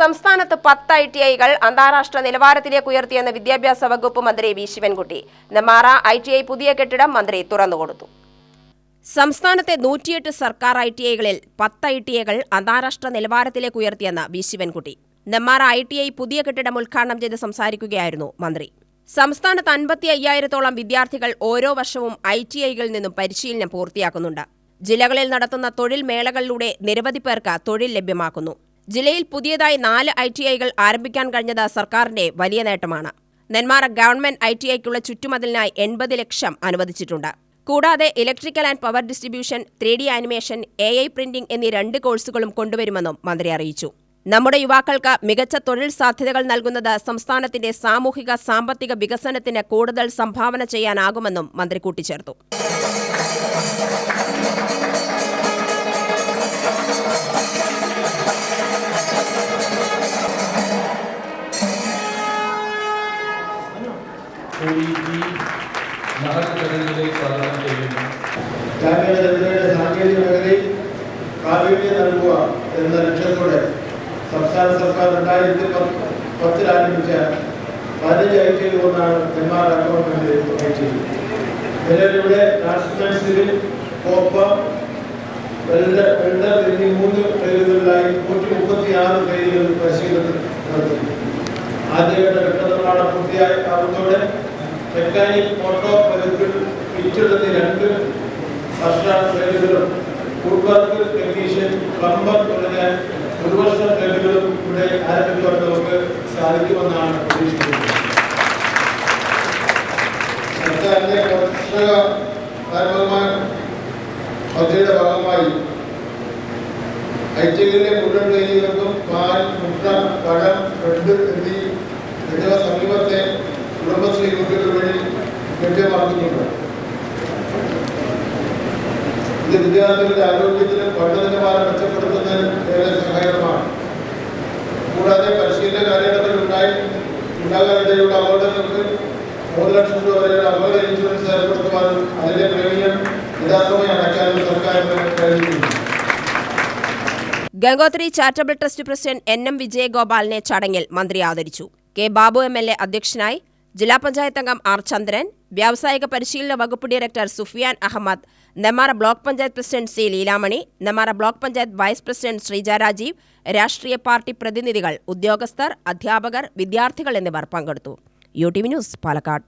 സംസ്ഥാനത്ത് പത്ത് I T ഐകൾ അന്താരാഷ്ട്ര നിലവാരത്തിലേക്ക് ഉയർത്തിയെന്ന് വിദ്യാഭ്യാസ വകുപ്പ് മന്ത്രി V Sivankutty. Nemmara I T I പുതിയ കെട്ടിടം മന്ത്രി തുറന്നുകൊടുത്തു സംസ്ഥാനത്തെ നൂറ്റിയെട്ട് സർക്കാർ ഐ ടി ഐകളിൽ പത്ത് ഐ ടി ഐകൾ അന്താരാഷ്ട്ര നിലവാരത്തിലേക്ക് ഉയർത്തിയെന്ന് V Sivankutty. Nemmara I T I പുതിയ കെട്ടിടം ഉദ്ഘാടനം ചെയ്ത് സംസാരിക്കുകയായിരുന്നു മന്ത്രി. സംസ്ഥാനത്ത് അൻപത്തി അയ്യായിരത്തോളം വിദ്യാർത്ഥികൾ ഓരോ വർഷവും ഐ ടി ഐകളിൽ നിന്നും പരിശീലനം പൂർത്തിയാക്കുന്നുണ്ട്. ജില്ലകളിൽ നടത്തുന്ന തൊഴിൽ മേളകളിലൂടെ നിരവധി പേർക്ക് തൊഴിൽ ലഭ്യമാക്കുന്നു. ജില്ലയിൽ പുതിയതായി നാല് ഐ ടി ഐകൾ ആരംഭിക്കാൻ കഴിഞ്ഞത് സർക്കാരിന്റെ വലിയ നേട്ടമാണ്. നെന്മാറ ഗവൺമെന്റ് ഐ ടി ഐക്കുള്ള ചുറ്റുമതിലിനായി എൺപത് ലക്ഷം അനുവദിച്ചിട്ടുണ്ട്. കൂടാതെ electrical and power distribution three D animation A I printing എന്നീ രണ്ട് കോഴ്സുകളും കൊണ്ടുവരുമെന്നും മന്ത്രി അറിയിച്ചു. നമ്മുടെ യുവാക്കൾക്ക് മികച്ച തൊഴിൽ സാധ്യതകൾ നൽകുന്നത് സംസ്ഥാനത്തിന്റെ സാമൂഹിക സാമ്പത്തിക വികസനത്തിന് കൂടുതൽ സംഭാവന ചെയ്യാനാകുമെന്നും മന്ത്രി കൂട്ടിച്ചേർത്തു. കൂടി ഈ മഹൽ ചടങ്ങിലെ പ്രധാനം ചെയ്യുന്നു. ഗ്രാമീണ ജനതയുടെ സാങ്കേതിക മേഖലയിൽ പ്രാവീണ്യം നൽകുക എന്ന ലക്ഷ്യത്തോടെ സംസ്ഥാന സർക്കാർ രണ്ടായിരത്തി പത്തിൽ ആരംഭിച്ച പതിനഞ്ച് ഐ ടി ഒന്നാണ് നെന്മാർ ഗവൺമെന്റ് ഐ ടി നിലവിലിവിടെ നാഷണൽ സിവിൽ കോപ്പ വെൽഡർ എന്നീ മൂന്ന് ട്രെയിനുകളിലായി നൂറ്റി മുപ്പത്തി ആറ് ട്രെയിനുകൾ പരിശീലനം നടത്തുന്നു. ആദ്യഘട്ട ഘട്ടനിർമ്മാണം പൂർത്തിയായ ആവുന്നതോടെ മെക്കാനിക് മോട്ടോർ പതിപ്പിൽ ഫിറ്റഡ് രണ്ട് വർഷ ട്രെയിനുകളും ഫുഡ് ടെക്നീഷ്യൻ പ്ലംബർ തുടങ്ങിയ ഒരു വർഷ ട്രെയിനുകളും ഇവിടെ ആരംഭിക്കുവാൻ നമുക്ക് സാധിക്കുമെന്നാണ് പ്രതീക്ഷിക്കുന്നത്. സർക്കാരിന്റെ കർഷക പദ്ധതിയുടെ ഭാഗമായി ഐ ടി ഐയിലെ മുഴുവൻ ട്രെയിനികൾക്കും പാൽ മുട്ട പഴം ബ്രെഡ് എന്നീ എന്നിവ സമീപത്തെ കുടുംബശ്രീ ഗ്രൂപ്പുകൾ പറഞ്ഞിട്ടുണ്ട് ഇത് വിദ്യാർത്ഥികളുടെ ആരോഗ്യത്തിനും പഠനനിലവാരം ഏറെ കൂടാതെ പരിശീലന കാലഘട്ടത്തിൽ ഉണ്ടായി ഉണ്ടാകാനിടയുള്ള അപകടങ്ങൾക്ക് മൂന്ന് ലക്ഷം രൂപ വരെയുള്ള അപകട ഇൻഷുറൻസ് ഏർപ്പെടുത്തുവാനും അതിന്റെ പ്രീമിയം യഥാസമയം അടയ്ക്കാനും സർക്കാരിന് കഴിഞ്ഞിട്ടുണ്ട് Gangotri charitable trust president N M വിജയഗോപാലിനെ ചടങ്ങിൽ മന്ത്രി ആദരിച്ചു. K Babu M L A അധ്യക്ഷനായി ജില്ലാ പഞ്ചായത്ത് അംഗം ആർ ചന്ദ്രൻ വ്യാവസായിക പരിശീലന വകുപ്പ് director Sufiyan Ahammed Nemmara block panchayat president C Leelamani Nemmara block panchayat vice president Sreeja Rajeev രാഷ്ട്രീയ പാർട്ടി പ്രതിനിധികൾ ഉദ്യോഗസ്ഥർ അധ്യാപകർ വിദ്യാർത്ഥികൾ എന്നിവർ പങ്കെടുത്തു. U T V news Palakkad.